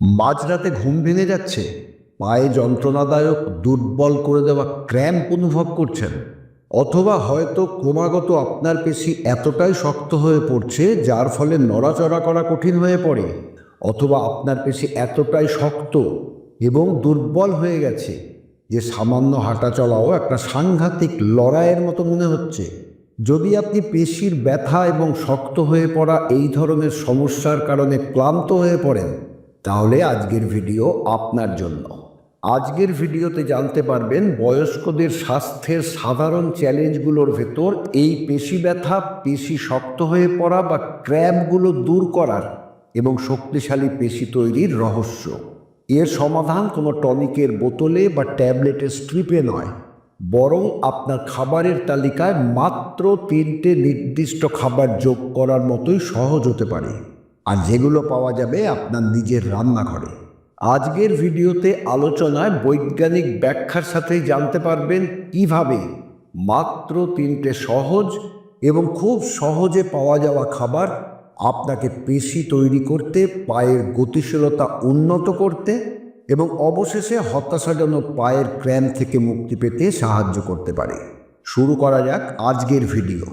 মাঝরাতে ঘুম ভেঙে যাচ্ছে। পায়ে যন্ত্রণাদায়ক, দুর্বল করে দেওয়া ক্র্যাম্প অনুভব করছেন। অথবা হয়তো ক্রমাগত আপনার পেশি এতটাই শক্ত হয়ে পড়ছে, যার ফলে নড়াচড়া করা কঠিন হয়ে পড়ে। অথবা আপনার পেশি এতটাই শক্ত এবং দুর্বল হয়ে গেছে, যে সামান্য হাঁটা চলাও একটা সাংঘাতিক লড়াইয়ের মতো মনে হচ্ছে। যদি আপনি পেশির ব্যথা এবং শক্ত হয়ে পড়া এই ধরনের সমস্যার কারণে ক্লান্ত হয়ে পড়েন তাহলে আজকের ভিডিও আপনার জন্য। আজকের ভিডিওতে জানতে পারবেন বয়স্কদের স্বাস্থ্যের সাধারণ চ্যালেঞ্জগুলোর ভেতর এই পেশি ব্যথা, পেশি শক্ত হয়ে পড়া বা ক্র্যাম্পগুলো দূর করার এবং শক্তিশালী পেশি তৈরির রহস্য। এর সমাধান কোনো টনিকের বোতলে বা ট্যাবলেটের স্ট্রিপে নয়। বরং আপনার খাবারের তালিকায় মাত্র তিনটে নির্দিষ্ট খাবার যোগ করার মতোই সহজ হতে পারে। আর যেগুলো পাওয়া যাবে আপনার নিজের রান্নাঘরে। আজকের ভিডিওতে আলোচনায় বৈজ্ঞানিক ব্যাখ্যার সাথে জানতে পারবেন কীভাবে মাত্র তিনটে সহজ এবং খুব সহজে পাওয়া যাওয়া খাবার আপনাকে পেশি তৈরি করতে, পায়ের গতিশীলতা উন্নত করতে এবং অবশেষে হতাশাজনক পায়ের ক্র্যাম থেকে মুক্তি পেতে সাহায্য করতে পারে। শুরু করা যাক আজকের ভিডিও।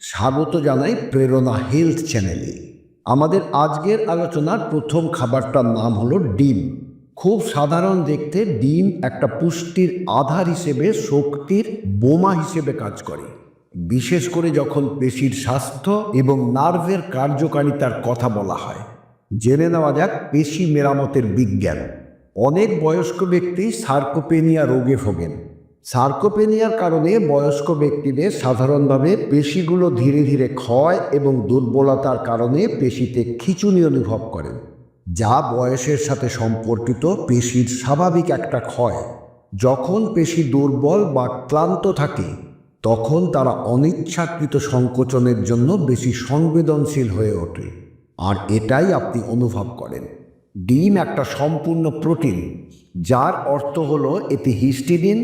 স্বাগত জানাই প্রেরণা হেলথ চ্যানেলে। আমাদের আজকের আলোচনার প্রথম খাবারটার নাম হলো ডিম। খুব সাধারণ দেখতে ডিম একটা পুষ্টির আধার হিসেবে, শক্তির বোমা হিসেবে কাজ করে। বিশেষ করে যখন পেশির স্বাস্থ্য এবং নার্ভের কার্যকারিতার কথা বলা হয়। জেনে নেওয়া যাক পেশি মেরামতের বিজ্ঞান। অনেক বয়স্ক ব্যক্তি সার্কোপেনিয়া রোগে ভোগেন। সার্কোপেনিয়ার কারণে বয়স্ক ব্যক্তিদের সাধারণভাবে পেশিগুলো ধীরে ধীরে ক্ষয় এবং দুর্বলতার কারণে পেশিতে খিচুনি অনুভব করেন, যা বয়সের সাথে সম্পর্কিত পেশির স্বাভাবিক একটা ক্ষয়। যখন পেশি দুর্বল বা ক্লান্ত থাকে, তখন তারা অনিচ্ছাকৃত সংকোচনের জন্য বেশি সংবেদনশীল হয়ে ওঠে। আর এটাই আপনি অনুভব করেন। ডিম একটা সম্পূর্ণ প্রোটিন, যার অর্থ হলো এতে histidine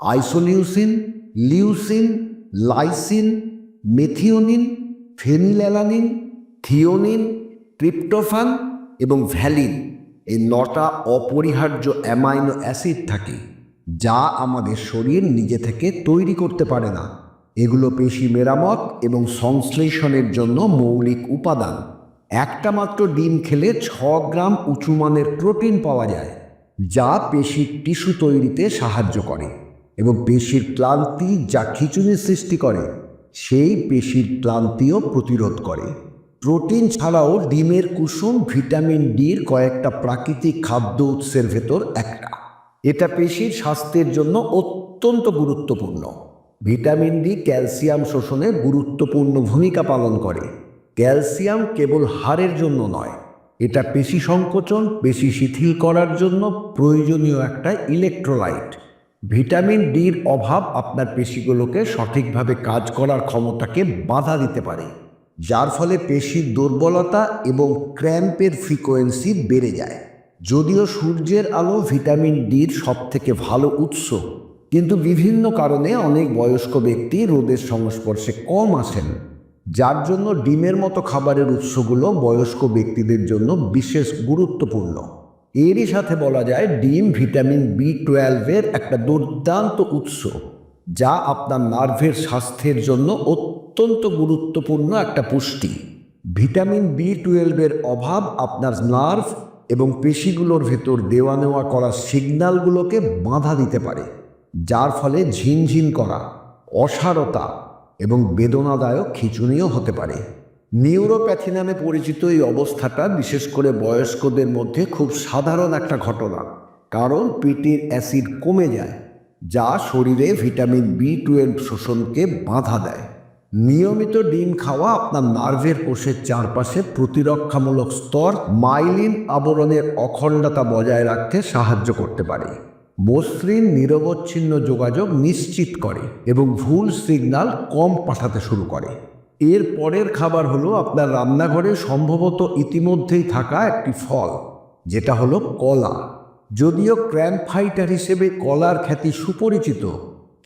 isoleucine, leucine, lysine, methionine, phenylalanine, threonine, tryptophan এবং ভ্যালিন। এই নটা অপরিহার্য অ্যামাইনো অ্যাসিড থাকে, যা আমাদের শরীর নিজে থেকে তৈরি করতে পারে না। এগুলো পেশি মেরামত এবং সংশ্লেষণের জন্য মৌলিক উপাদান। একটা মাত্র ডিম খেলে ছ গ্রাম উঁচু মানের প্রোটিন পাওয়া যায়, যা পেশির টিস্যু তৈরিতে সাহায্য করে। এবং পেশির ক্লান্তি যা খিচুনি সৃষ্টি করে, সেই পেশির ক্লান্তিও প্রতিরোধ করে। প্রোটিন ছাড়াও ডিমের কুসুম, ভিটামিন ডির কয়েকটা প্রাকৃতিক খাদ্য উৎসের ভেতর একটা। এটা পেশির স্বাস্থ্যের জন্য অত্যন্ত গুরুত্বপূর্ণ। ভিটামিন ডি ক্যালসিয়াম শোষণে গুরুত্বপূর্ণ ভূমিকা পালন করে। ক্যালসিয়াম কেবল হাড়ের জন্য নয়, এটা পেশি সংকোচন, পেশি শিথিল করার জন্য প্রয়োজনীয় একটা ইলেকট্রোলাইট। ভিটামিন ডির অভাব আপনার পেশিগুলোকে সঠিকভাবে কাজ করার ক্ষমতাকে বাধা দিতে পারে, যার ফলে পেশির দুর্বলতা এবং ক্র্যাম্পের ফ্রিকোয়েন্সি বেড়ে যায়। যদিও সূর্যের আলো ভিটামিন ডির সবথেকে ভালো উৎস, কিন্তু বিভিন্ন কারণে অনেক বয়স্ক ব্যক্তি রোদের সংস্পর্শে কম আসেন, যার জন্য ডিমের মতো খাবারের উৎসগুলো বয়স্ক ব্যক্তিদের জন্য বিশেষ গুরুত্বপূর্ণ। এরই সাথে বলা যায় ডিম ভিটামিন বি টুয়েলভের একটা দুর্দান্ত উৎস, যা আপনার নার্ভের স্বাস্থ্যের জন্য অত্যন্ত গুরুত্বপূর্ণ একটা পুষ্টি। ভিটামিন বি টুয়েলভের অভাব আপনার নার্ভ এবং পেশিগুলোর ভেতর দেওয়া নেওয়া করা সিগন্যালগুলোকে বাধা দিতে পারে, যার ফলে ঝিনঝিন করা, অসারতা এবং বেদনাদায়ক খিচুনিও হতে পারে। নিউরোপ্যাথি নামে পরিচিত এই অবস্থাটা, বিশেষ করে বয়স্কদের মধ্যে খুব সাধারণ একটা ঘটনা। কারণ পিটির অ্যাসিড কমে যায়, যা শরীরে ভিটামিন বি টুয়েলভ শোষণকে বাধা দেয়। নিয়মিত ডিম খাওয়া আপনার নার্ভের কোষের চারপাশে প্রতিরক্ষামূলক স্তর মাইলিন আবরণের অখণ্ডতা বজায় রাখতে সাহায্য করতে পারে। মসৃণ, নিরবচ্ছিন্ন যোগাযোগ নিশ্চিত করে এবং ভুল সিগন্যাল কম পাঠাতে শুরু করে। এর পরের খাবার হলো আপনার রান্নাঘরে সম্ভবত ইতিমধ্যেই থাকা একটি ফল, যেটা হলো কলা। যদিও ক্র্যাম্প ফাইটার হিসেবে কলার খ্যাতি সুপরিচিত,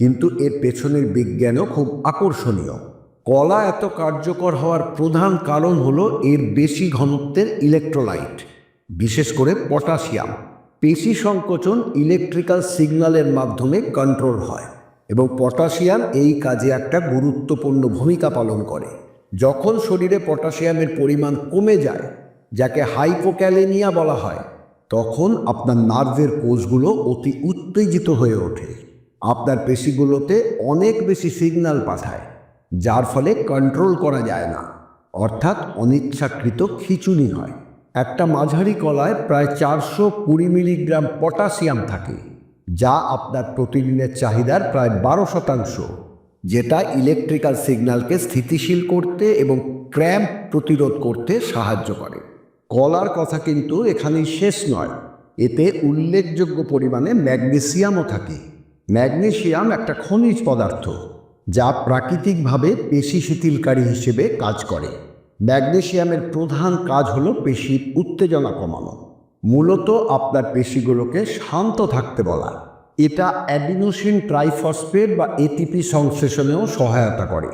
কিন্তু এর পেছনের বিজ্ঞানও খুব আকর্ষণীয়। কলা এত কার্যকর হওয়ার প্রধান কারণ হলো এর বেশি ঘনত্বের ইলেকট্রোলাইট, বিশেষ করে পটাশিয়াম। পেশি সংকোচন ইলেকট্রিক্যাল সিগন্যালের মাধ্যমে কন্ট্রোল হয়। এবং পটাশিয়াম এই কাজে একটা গুরুত্বপূর্ণ ভূমিকা পালন করে। যখন শরীরে পটাশিয়ামের পরিমাণ কমে যায়, যাকে হাইপোক্যালেমিয়া বলা হয়, তখন আপনার নার্ভের কোষগুলো অতি উত্তেজিত হয়ে ওঠে। আপনার পেশিগুলোতে অনেক বেশি সিগন্যাল পাঠায়, যার ফলে কন্ট্রোল করা যায় না। অর্থাৎ অনিচ্ছাকৃত খিচুনি হয়। একটা মাঝারি কলায় প্রায় চারশো কুড়ি মিলিগ্রাম পটাশিয়াম থাকে। যা আপনার প্রতিদিনের চাহিদার প্রায় বারো শতাংশ, যেটা ইলেকট্রিক্যাল সিগন্যালকে স্থিতিশীল করতে এবং ক্র্যাম্প প্রতিরোধ করতে সাহায্য করে। কলার কথা কিন্তু এখানেই শেষ নয়। এতে উল্লেখযোগ্য পরিমাণে ম্যাগনেসিয়ামও থাকে। ম্যাগনেসিয়াম একটা খনিজ পদার্থ, যা প্রাকৃতিকভাবে পেশি শিথিলকারী হিসেবে কাজ করে। ম্যাগনেসিয়ামের প্রধান কাজ হলো পেশির উত্তেজনা কমানো। মূলত আপনার পেশিগুলোকে শান্ত থাকতে বলা। এটা অ্যাডিনোসিন ট্রাইফসফেট বা এটিপি সংশ্লেষণেও সহায়তা করে,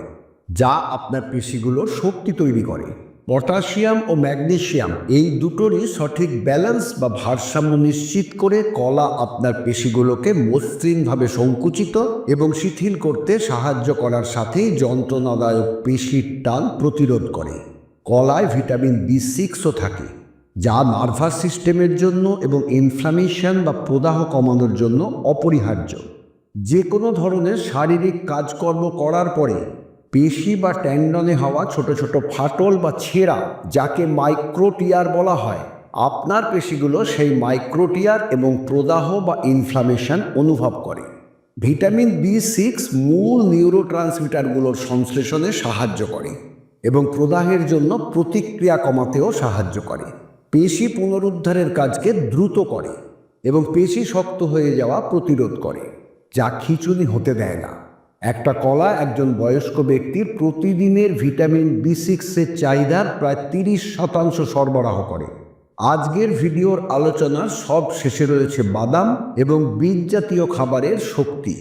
যা আপনার পেশিগুলোর শক্তি তৈরি করে। পটাশিয়াম ও ম্যাগনেশিয়াম এই দুটোরই সঠিক ব্যালেন্স বা ভারসাম্য নিশ্চিত করে কলা আপনার পেশিগুলোকে মসৃণভাবে সংকুচিত এবং শিথিল করতে সাহায্য করার সাথেই যন্ত্রণাদায়ক পেশির টান প্রতিরোধ করে। কলায় ভিটামিন বি সিক্সও থাকে। যা নার্ভাস সিস্টেমের জন্য এবং ইনফ্লামেশন বা প্রদাহ কমানোর জন্য অপরিহার্য। যে কোনো ধরনের শারীরিক কাজকর্ম করার পরে পেশি বা ট্যান্ডনে হওয়া ছোট ছোট ফাটল বা ছেঁড়া, যাকে মাইক্রোটিয়ার বলা হয়, আপনার পেশিগুলো সেই মাইক্রোটিয়ার এবং প্রদাহ বা ইনফ্লামেশন অনুভব করে। ভিটামিন বি সিক্স মূল নিউরোট্রান্সমিটারগুলোর সংশ্লেষণে সাহায্য করে এবং প্রদাহের জন্য প্রতিক্রিয়া কমাতেও সাহায্য করে। পেশি পুনরুদ্ধারের কাজকে দ্রুত করে এবং পেশি শক্ত হয়ে যাওয়া প্রতিরোধ করে, যা খিচুনি হতে দেয় না। একটা কলা একজন বয়স্ক ব্যক্তির প্রতিদিনের ভিটামিন বি সিক্সের চাহিদার প্রায় তিরিশ শতাংশ সরবরাহ করে। আজকের ভিডিওর আলোচনার সব শেষে রয়েছে বাদাম এবং বীজ জাতীয় খাবারের শক্তি।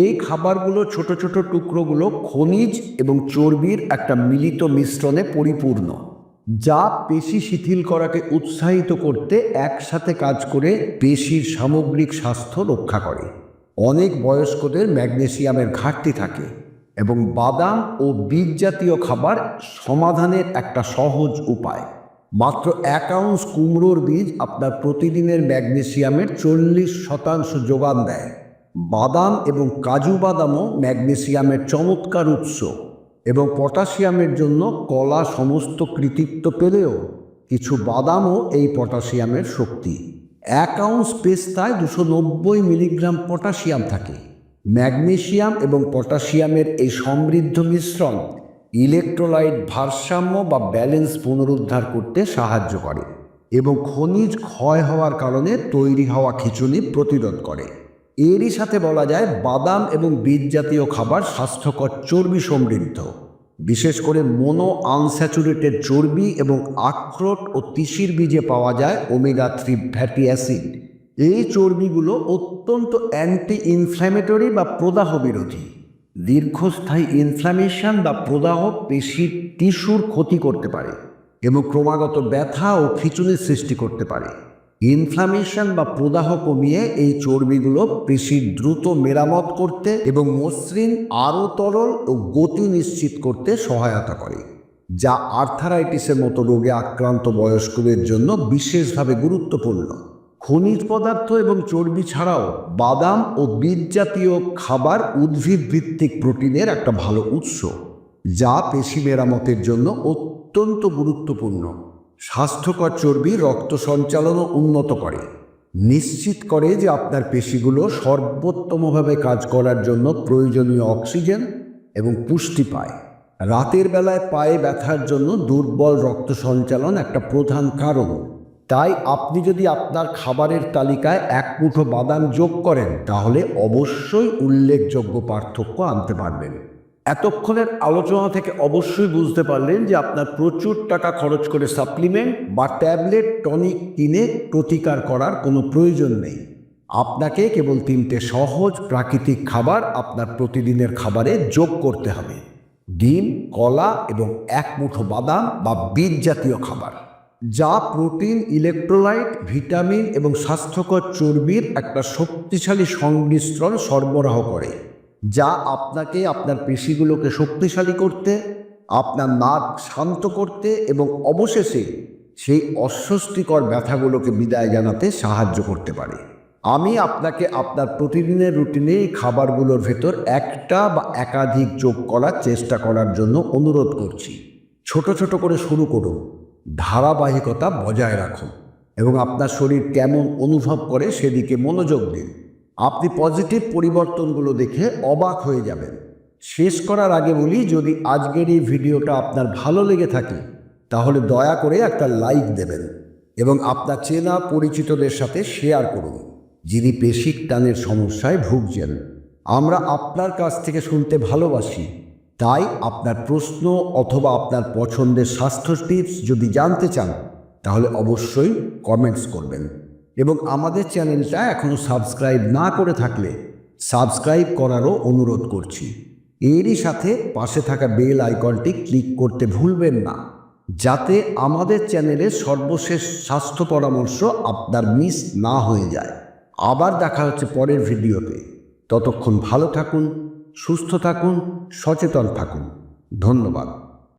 এই খাবারগুলো ছোট ছোট টুকরোগুলো খনিজ এবং চর্বির একটা মিলিত মিশ্রণে পরিপূর্ণ। যা পেশি শিথিল করাকে উৎসাহিত করতে একসাথে কাজ করে পেশির সামগ্রিক স্বাস্থ্য রক্ষা করে। অনেক বয়স্কদের ম্যাগনেসিয়ামের ঘাটতি থাকে এবং বাদাম ও বীজ জাতীয় খাবার সমাধানের একটা সহজ উপায়। মাত্র এক আউন্স কুমড়োর বীজ আপনার প্রতিদিনের ম্যাগনেসিয়ামের চল্লিশ শতাংশ যোগান দেয়। বাদাম এবং কাজু বাদামও ম্যাগনেসিয়ামের চমৎকার উৎস। এবং পটাশিয়ামের জন্য কলা সমস্ত কৃতিত্ব পেলেও কিছু বাদামও এই পটাশিয়ামের শক্তি। এক আউন্স পেস্তায় দুশো নব্বই মিলিগ্রাম পটাশিয়াম থাকে। ম্যাগনেশিয়াম এবং পটাশিয়ামের এই সমৃদ্ধ মিশ্রণ ইলেকট্রোলাইট ভারসাম্য বা ব্যালেন্স পুনরুদ্ধার করতে সাহায্য করে এবং খনিজ ক্ষয় হওয়ার কারণে তৈরি হওয়া খিচুনি প্রতিরোধ করে। এরই সাথে বলা যায় বাদাম এবং বীজ জাতীয় খাবার স্বাস্থ্যকর চর্বি সমৃদ্ধ। বিশেষ করে মোনো আনস্যাচুরেটেড চর্বি এবং আখরোট ও তিসির বীজে পাওয়া যায় ওমেগা থ্রি ফ্যাটি অ্যাসিড। এই চর্বিগুলো অত্যন্ত অ্যান্টি ইনফ্ল্যামেটরি বা প্রদাহ বিরোধী দীর্ঘস্থায়ী ইনফ্ল্যামেশন বা প্রদাহ পেশির টিস্যুর ক্ষতি করতে পারে এবং ক্রমাগত ব্যথা ও খিচুনির সৃষ্টি করতে পারে। ইনফ্লামেশন বা প্রদাহ কমিয়ে এই চর্বিগুলো পেশির দ্রুত মেরামত করতে এবং মসৃণ, আরও তরল ও গতি নিশ্চিত করতে সহায়তা করে, যা আর্থারাইটিসের মতো রোগে আক্রান্ত বয়স্কদের জন্য বিশেষভাবে গুরুত্বপূর্ণ। খনিজ পদার্থ এবং চর্বি ছাড়াও বাদাম ও বীজ জাতীয় খাবার উদ্ভিদ ভিত্তিক প্রোটিনের একটা ভালো উৎস, যা পেশি মেরামতের জন্য অত্যন্ত গুরুত্বপূর্ণ। স্বাস্থ্যকর চর্বি রক্ত সঞ্চালনও উন্নত করে। নিশ্চিত করে যে আপনার পেশিগুলো সর্বোত্তমভাবে কাজ করার জন্য প্রয়োজনীয় অক্সিজেন এবং পুষ্টি পায়। রাতের বেলায় পায়ে ব্যথার জন্য দুর্বল রক্ত সঞ্চালন একটা প্রধান কারণ। তাই আপনি যদি আপনার খাবারের তালিকায় এক মুঠো বাদাম যোগ করেন, তাহলে অবশ্যই উল্লেখযোগ্য পার্থক্য আনতে পারবেন। এতক্ষণের আলোচনা থেকে অবশ্যই বুঝতে পারলেন যে আপনার প্রচুর টাকা খরচ করে সাপ্লিমেন্ট বা ট্যাবলেট, টনিক কিনে প্রতিকার করার কোনো প্রয়োজন নেই। আপনাকে কেবল তিনটে সহজ প্রাকৃতিক খাবার আপনার প্রতিদিনের খাবারে যোগ করতে হবে। ডিম, কলা এবং এক মুঠো বাদাম বা বীজ জাতীয় খাবার, যা প্রোটিন, ইলেকট্রোলাইট, ভিটামিন এবং স্বাস্থ্যকর চর্বির একটা শক্তিশালী সংমিশ্রণ সরবরাহ করে। যা আপনাকে আপনার পেশিগুলোকে শক্তিশালী করতে, আপনার নার্ভ শান্ত করতে এবং অবশেষে সেই অস্বস্তিকর ব্যথাগুলোকে বিদায় জানাতে সাহায্য করতে পারে। আমি আপনাকে আপনার প্রতিদিনের রুটিনে এই খাবারগুলোর ভেতর একটা বা একাধিক যোগ করার চেষ্টা করার জন্য অনুরোধ করছি। ছোট ছোট করে শুরু করুন। ধারাবাহিকতা বজায় রাখুন এবং আপনার শরীর কেমন অনুভব করে সেদিকে মনোযোগ দিন। আপনি পজিটিভ পরিবর্তনগুলো দেখে অবাক হয়ে যাবেন। শেষ করার আগে বলি, যদি আজকের এই ভিডিওটা আপনার ভালো লেগে থাকে, তাহলে দয়া করে একটা লাইক দেবেন এবং আপনার চেনা পরিচিতদের সাথে শেয়ার করুন, যিনি পেশিক টানের সমস্যায় ভুগছেন। আমরা আপনার কাছ থেকে শুনতে ভালোবাসি, তাই আপনার প্রশ্ন অথবা আপনার পছন্দের স্বাস্থ্য টিপস যদি জানতে চান, তাহলে অবশ্যই কমেন্টস করবেন। এবং আমাদের চ্যানেলটা এখনও সাবস্ক্রাইব না করে থাকলে সাবস্ক্রাইব করারও অনুরোধ করছি। এরই সাথে পাশে থাকা বেল আইকনটি ক্লিক করতে ভুলবেন না, যাতে আমাদের চ্যানেলের সর্বশেষ স্বাস্থ্য পরামর্শ আপনার মিস না হয়ে যায়। আবার দেখা হচ্ছে পরের ভিডিওতে। ততক্ষণ ভালো থাকুন, সুস্থ থাকুন, সচেতন থাকুন। ধন্যবাদ।